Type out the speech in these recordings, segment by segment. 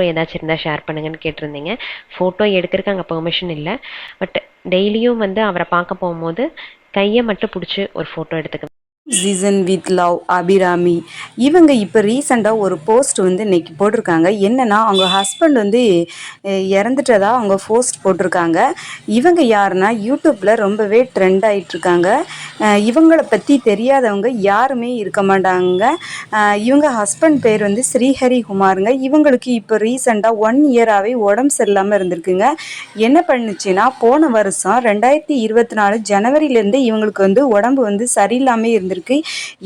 Photo ஏதாச்சும் இருந்தால் share பண்ணுங்கன்னு கேட்டிருந்தீங்க. ஃபோட்டோ எடுக்கிறதுக்கு அங்கே பெர்மிஷன் இல்லை. பட் டெய்லியும் வந்து அவரை பார்க்க போகும்போது கையை மட்டும் பிடிச்சி ஒரு ஃபோட்டோ எடுத்துக்க சீசன் வித் லவ் அபிராமி இவங்க இப்போ ரீசெண்டாக ஒரு போஸ்ட் வந்து இன்னைக்கு போட்டிருக்காங்க. என்னென்னா அவங்க ஹஸ்பண்ட் வந்து இறந்துட்டதாக இறந்துட்டதா அவங்க போஸ்ட் போட்டிருக்காங்க. இவங்க யாருன்னா யூடியூப்பில் ரொம்பவே ட்ரெண்ட் ஆகிட்டுருக்காங்க இருக்காங்க இவங்கள பற்றி தெரியாதவங்க யாருமே இருக்க மாட்டாங்க. இவங்க ஹஸ்பண்ட் பேர் வந்து ஸ்ரீஹரி குமாருங்க. இவங்களுக்கு இப்போ ரீசெண்டாக ஒன் இயராகவே உடம்பு சரியில்லாமல் இருந்திருக்குங்க. என்ன பண்ணுச்சுன்னா போன வருஷம் ரெண்டாயிரத்தி இருபத்தி நாலு ஜனவரியிலேருந்து இவங்களுக்கு வந்து உடம்பு வந்து சரியில்லாமல் இருந்திருக்கு.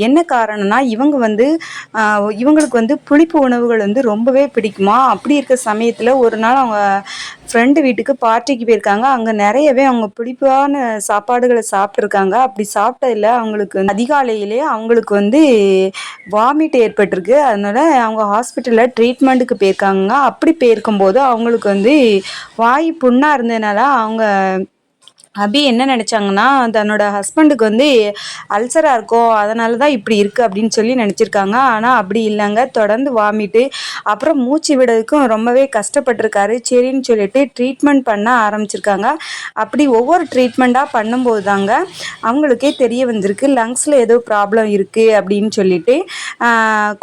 என்ன காரணம்னா இவங்க வந்து இவங்களுக்கு வந்து புளிப்பு உணவுகள் வந்து ரொம்பவே பிடிக்குமா? அப்படி இருக்க சமயத்தில் ஒரு நாள் அவங்க ஃப்ரெண்டு வீட்டுக்கு பார்ட்டிக்கு போயிருக்காங்க. அங்கே நிறையவே அவங்க பிடிப்பான சாப்பாடுகளை சாப்பிட்ருக்காங்க அப்படி சாப்பிட்டதில் அவங்களுக்கு அதிகாலையிலே அவங்களுக்கு வந்து வாமிட் ஏற்பட்டிருக்கு. அதனால அவங்க ஹாஸ்பிட்டலில் ட்ரீட்மெண்ட்டுக்கு போயிருக்காங்க. அப்படி போயிருக்கும்போது அவங்களுக்கு வந்து வாய் புண்ணாக இருந்ததுனால அவங்க அபி என்ன நினச்சாங்கன்னா தன்னோட ஹஸ்பண்டுக்கு வந்து அல்சராக இருக்கும் அதனால தான் இப்படி இருக்குது அப்படின்னு சொல்லி நினச்சிருக்காங்க. ஆனால் அப்படி இல்லைங்க. தொடர்ந்து வாமிட்டு அப்புறம் மூச்சு விடுறதுக்கும் ரொம்பவே கஷ்டப்பட்டிருக்காரு. சரின்னு சொல்லிட்டு ட்ரீட்மெண்ட் பண்ண ஆரம்பிச்சிருக்காங்க. அப்படி ஒவ்வொரு ட்ரீட்மெண்ட்டாக பண்ணும்போது தாங்க அவங்களுக்கே தெரிய வந்திருக்கு. லங்ஸில் ஏதோ ப்ராப்ளம் இருக்குது அப்படின்னு சொல்லிட்டு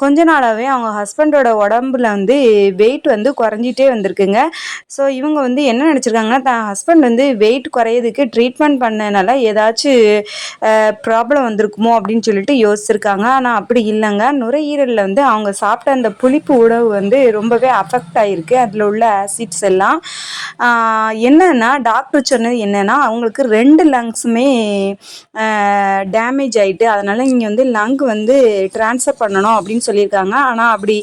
கொஞ்ச நாளாகவே அவங்க ஹஸ்பண்டோட உடம்புல வந்து வெயிட் வந்து குறைஞ்சிட்டே வந்திருக்குங்க. ஸோ இவங்க வந்து என்ன நினச்சிருக்காங்கன்னா தான் ஹஸ்பண்ட் வந்து வெயிட் குறையதுக்கு ட்ரீட்மெண்ட் பண்ணனால ஏதாச்சும் ப்ராப்ளம் வந்திருக்குமோ அப்படின்னு சொல்லிட்டு யோசிச்சிருக்காங்க. ஆனால் அப்படி இல்லைங்க. நுரையீரலில் வந்து அவங்க சாப்பிட்ட அந்த புளிப்பு உணவு வந்து ரொம்பவே அஃபெக்ட் ஆகிருக்கு அதில் உள்ள ஆசிட்ஸ் எல்லாம். என்னென்னா என்னன்னா டாக்டர் சொன்னது என்னென்னா அவங்களுக்கு ரெண்டு லங்ஸுமே டேமேஜ் ஆகிட்டு அதனால் இங்கே வந்து லங் வந்து ட்ரான்ஸ்ஃபர் பண்ணணும் அப்படின்னு சொல்லியிருக்காங்க. ஆனால் அப்படி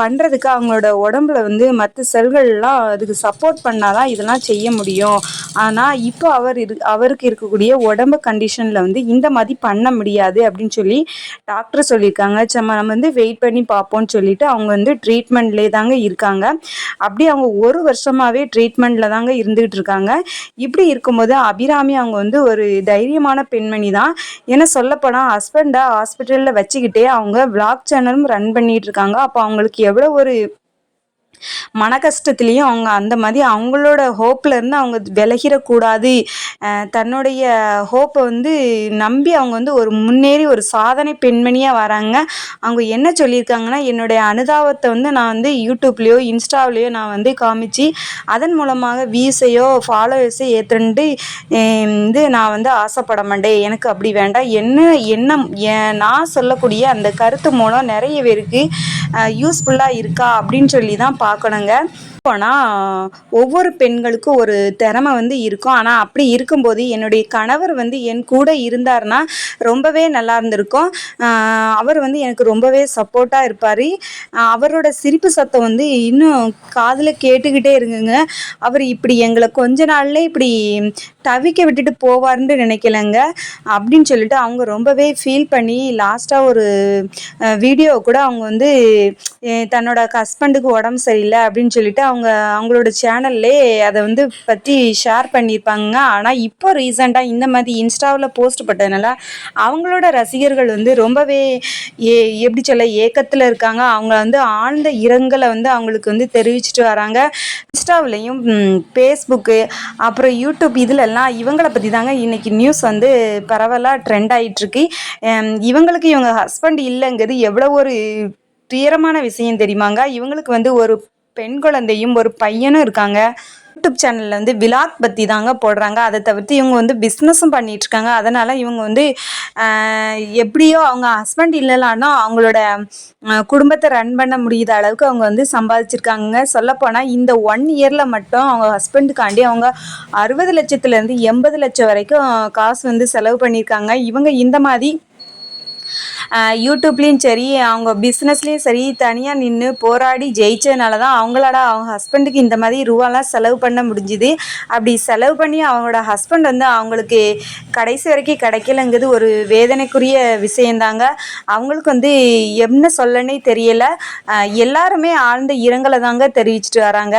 பண்ணுறதுக்கு அவங்களோட உடம்புல வந்து மற்ற செல்கள்லாம் அதுக்கு சப்போர்ட் பண்ணால் தான் இதெல்லாம் செய்ய முடியும். ஆனால் இப்போ அவர் இரு அவருக்கு இருக்கக்கூடிய உடம்பு கண்டிஷனில் வந்து இந்த மாதிரி பண்ண முடியாது அப்படின்னு சொல்லி டாக்டர் சொல்லியிருக்காங்க. சம்ம நம்ம வந்து வெயிட் பண்ணி பார்ப்போம்னு சொல்லிட்டு அவங்க வந்து ட்ரீட்மெண்ட்லேயே தாங்க இருக்காங்க. அப்படி அவங்க ஒரு வருஷமாகவே ட்ரீட்மெண்ட்டில் தாங்க இருந்துகிட்டு இருக்காங்க. இப்படி இருக்கும்போது அபிராமி அவங்க வந்து ஒரு தைரியமான பெண்மணி தான். ஏன்னா சொல்லப்போனால் ஹஸ்பண்டை ஹாஸ்பிட்டலில் வச்சுக்கிட்டே அவங்க விளாக் சேனலும் ரன் பண்ணிகிட்டு இருக்காங்க. அப்போ அவங்களுக்கு எவ்வளோ ஒரு மன கஷ்டத்துலேயும் அவங்க அந்த மாதிரி அவங்களோட ஹோப்பில் இருந்து அவங்க விலகிடக்கூடாது. தன்னுடைய ஹோப்பை வந்து நம்பி அவங்க வந்து ஒரு முன்னேறி ஒரு சாதனை பெண்மணியாக வராங்க. அவங்க என்ன சொல்லியிருக்காங்கன்னா என்னுடைய அனுதாபத்தை வந்து நான் வந்து யூடியூப்லேயோ இன்ஸ்டாவிலையோ நான் வந்து காமிச்சு அதன் மூலமாக வியூஸையோ ஃபாலோவர்ஸை ஏற்றுண்டு வந்து நான் வந்து ஆசைப்பட மாட்டேன். எனக்கு அப்படி வேண்டாம். என்ன என்ன நான் சொல்லக்கூடிய அந்த கருத்து மூலம் நிறைய பேருக்கு யூஸ்ஃபுல்லாக இருக்கா அப்படின்னு சொல்லி தான் பா பார்க்கணுங்க. போனால் ஒவ்வொரு பெண்களுக்கும் ஒரு திறமை வந்து இருக்கும். ஆனால் அப்படி இருக்கும்போது என்னுடைய கணவர் வந்து என் கூட இருந்தார்னா ரொம்பவே நல்லா இருந்திருக்கும். அவர் வந்து எனக்கு ரொம்பவே சப்போர்ட்டாக இருப்பார். அவரோட சிரிப்பு சத்தம் வந்து இன்னும் காதில் கேட்டுக்கிட்டே இருக்குங்க அவர் இப்படி எங்களை கொஞ்ச நாள்ல இப்படி தவிக்க விட்டுட்டு போவார்னு நினைக்கலங்க. அப்படின்னு சொல்லிட்டு அவங்க ரொம்பவே ஃபீல் பண்ணி லாஸ்ட்டாக ஒரு வீடியோ கூட அவங்க வந்து தன்னோட ஹஸ்பண்டுக்கு உடம்பு சரியில்லை. அப்படின்னு சொல்லிட்டு அவங்க அவங்களோட சேனல்லே அதை வந்து பற்றி ஷேர் பண்ணியிருப்பாங்க. ஆனால் இப்போ ரீசெண்டாக இந்த மாதிரி இன்ஸ்டாவில் போஸ்ட் பட்டதுனால அவங்களோட ரசிகர்கள் வந்து ரொம்பவே ஏ எப்படி சொல்ல ஏக்கத்தில் இருக்காங்க. அவங்க வந்து ஆழ்ந்த இரங்கலை வந்து அவங்களுக்கு வந்து தெரிவிச்சிட்டு வராங்க. இன்ஸ்டாவிலையும் ஃபேஸ்புக்கு அப்புறம் யூடியூப் இதிலெல்லாம் இவங்களை பற்றி தாங்க இன்னைக்கு நியூஸ் வந்து பரவலாக ட்ரெண்ட் ஆகிட்டுருக்கு இவங்களுக்கு இவங்க ஹஸ்பண்ட் இல்லைங்கிறது எவ்வளோ ஒரு துயரமான விஷயம் தெரியுமாங்க? இவங்களுக்கு வந்து ஒரு பெண் குழந்தையும் ஒரு பையனும் இருக்காங்க. யூடியூப் சேனலில் வந்து விலாக் பற்றி தாங்க போடுறாங்க. அதை தவிர்த்து இவங்க வந்து பிஸ்னஸும் பண்ணிகிட்ருக்காங்க அதனால் இவங்க வந்து எப்படியோ அவங்க ஹஸ்பண்ட் இல்லைனாலும் அவங்களோட குடும்பத்தை ரன் பண்ண முடியாத அளவுக்கு அவங்க வந்து சம்பாதிச்சிருக்காங்க சொல்லப்போனால் இந்த ஒன் இயரில் மட்டும் அவங்க ஹஸ்பண்டுக்காண்டி அவங்க அறுபது லட்சத்துலேருந்து எண்பது லட்சம் வரைக்கும் காசு வந்து செலவு பண்ணியிருக்காங்க இவங்க இந்த மாதிரி யூடியூப்லேயும் சரி அவங்க பிஸ்னஸ்லேயும் சரி தனியாக நின்று போராடி ஜெயிச்சதுனால தான் அவங்களால அவங்க ஹஸ்பண்டுக்கு இந்த மாதிரி ரூபாலாம் செலவு பண்ண முடிஞ்சுது. அப்படி செலவு பண்ணி அவங்களோட ஹஸ்பண்ட் வந்து அவங்களுக்கு கடைசி வரைக்கும் கிடைக்கலங்கிறது ஒரு வேதனைக்குரிய விஷயந்தாங்க. அவங்களுக்கு வந்து என்ன சொல்லனே தெரியலை. எல்லாருமே ஆழ்ந்த இரங்கலை தாங்க தெரிவிச்சிட்டு வராங்க.